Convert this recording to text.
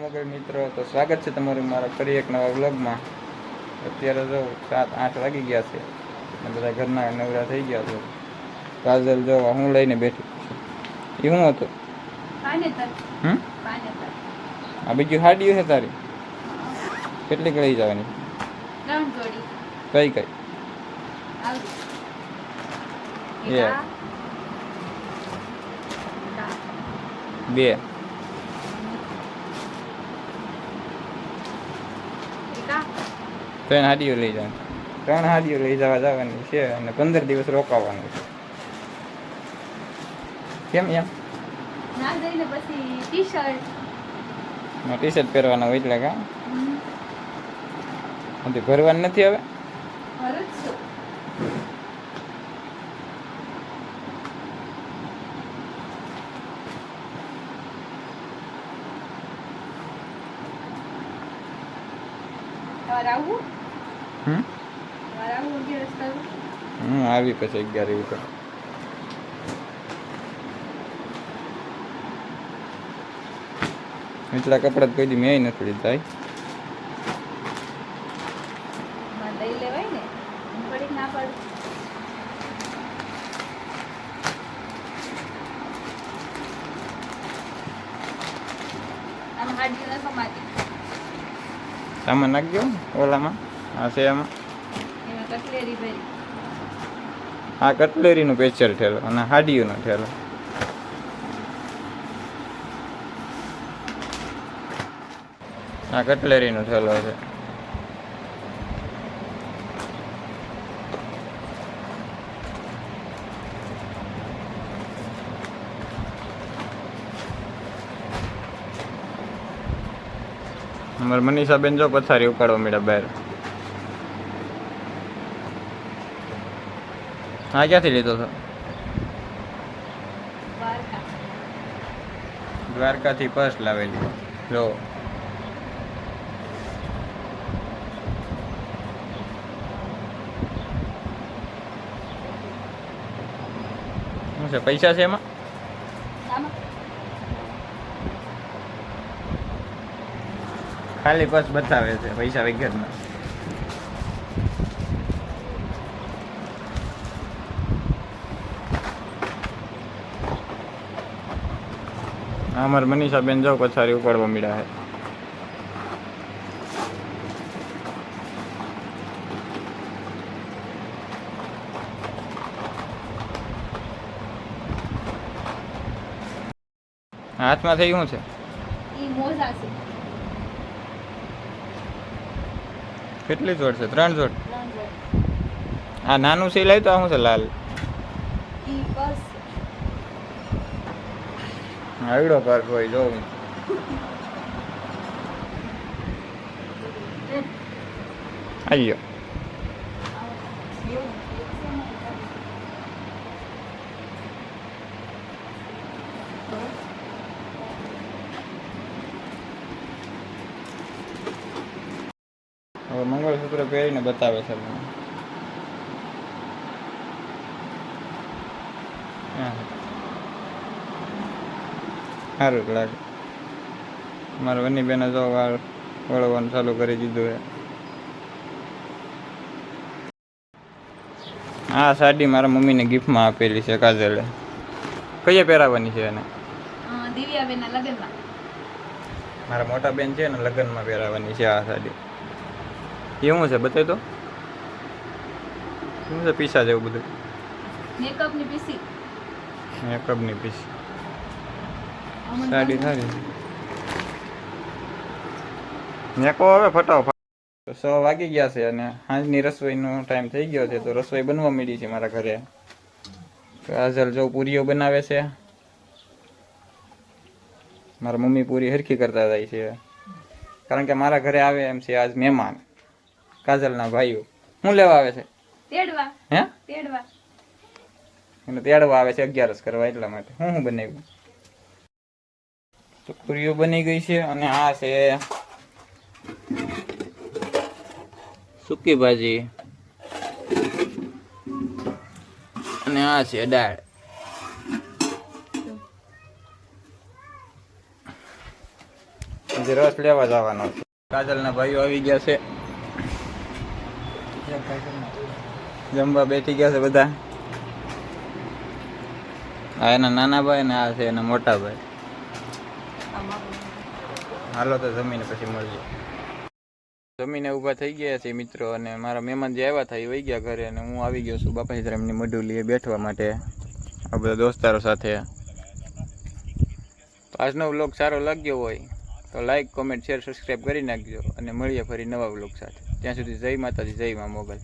મોગલ મિત્રો તો સ્વાગત છે તમારું મારા ફરી એક નવા વ્લોગમાં. અત્યારે જો સાત આઠ વાગી ગયા છે અને બધા ઘરના નવરા થઈ ગયા છે. કાજલ જો હું લઈને બેઠી છું. એ શું હતું? હમ? આ બીજું હાડીઓ છે તારી. કેટલીક લઈ જવાની? કઈ કઈ. બે એક આ. ત્રણ હાડીઓ લઈ જવાની ત્રણ હાડીઓ લઈ જવા જવાની છે અને પંદર દિવસ રોકાવાનું છે. કેમ એમ? ના જઈને પછી ટી શર્ટ પહેરવાના હોય એટલે કા? હજી ભરવાનું નથી હવે? આવવું હમ? આવી પછી અગિયાર એવી તો એટલા કપડાં કોઈ દી મેં નથી લીધા લઈ લેવાય ને ના પાડું ઓલામાં. આ છે એમાં. આ કટલેરીનું પેચર ઠેલો અને હાડીઓનો ઠેલો આ કટલેરીનો ઠેલો છે. અમારે મનીષાબેન જો પથારી ઉકાળવા મળ્યા બહાર. હા ક્યાંથી લીધો હતો દ્વારકા દ્વારકાથી પર્સ લાવેલી જો શું છે પૈસા છે એમાં આમાં ખાલી પર્સ બતાવે છે પૈસા વગરના અમારે મનીષાબેન જાવ પછારી ઉપાડવા મળ્યા છે હાથમાં થઈ શું છે? કેટલી જોડ છે? ત્રણ જોડ? આ નાનું સિલાઈ તો શું છે લાલ? પર્સ આવડો પાર્ક હોય જો આવ્યો હવે મંગળસૂત્ર પહેરીને બતાવે છે મને હા. સારું જ લાગે. મારા વની બેને જો વાળ વળવાનું ચાલુ કરી દીધું છે. આ સાડી મારા મમ્મીને ગિફ્ટમાં આપેલી છે કાજલે. કઈ પહેરાવવાની છે એને? દિવ્યાબેનના લગ્નમાં. મારા મોટા બેન છે ને લગ્નમાં પહેરાવાની છે આ સાડી. એ શું છે બતાવી તો? શું છે પીસા જેવું બધું? મેકઅપની પીસી. મેકઅપની પીસ. સાડી સારી નેકો હવે ફટાફટ. તો સો વાગી ગયા છે અને સાંજની રસોઈનો ટાઈમ થઈ ગયો છે તો રસોઈ બનવા માંડી છે મારા ઘરે. કાજલ જો પૂરીઓ બનાવે છે. મારા મમ્મી પૂરી હરખી કરતા જાય છે. કારણ કે મારા ઘરે આવે એમ છે આજ મહેમાન કાજલના ભાઈઓ. શું લેવા આવે છે? તેડવા. હે? તેડવા. એને તેડવા આવે છે અગિયારસ કરવા એટલા માટે. હું શું બનાવ્યું? તો પૂરીઓ બની ગઈ છે અને આ છે સૂકી ભાજી અને આ છે દાળ. રસ લેવા જવાનો છે. કાજલના ભાઈઓ આવી ગયા છે. જમવા બેઠી ગયા છે બધા. આ એના નાના ભાઈ ને આ છે એના મોટા ભાઈ. હાલો તો જમીને પછી મળીએ. જમીને ઊભા થઈ ગયા છે મિત્રો અને મારા મહેમાન જે આવ્યા હતા એ વહી ગયા ઘરે અને હું આવી ગયો છું બાપા સીતારામની મઢુલીએ બેઠવા માટે. આ બધા દોસ્તારો સાથે. તો આજનો વ્લોગ સારો લાગ્યો હોય તો લાઈક કોમેન્ટ શેર સબસ્ક્રાઈબ કરી નાખજો અને મળીએ ફરી નવા વ્લોગ સાથે. ત્યાં સુધી જય માતાજી, જય મા મોગલ.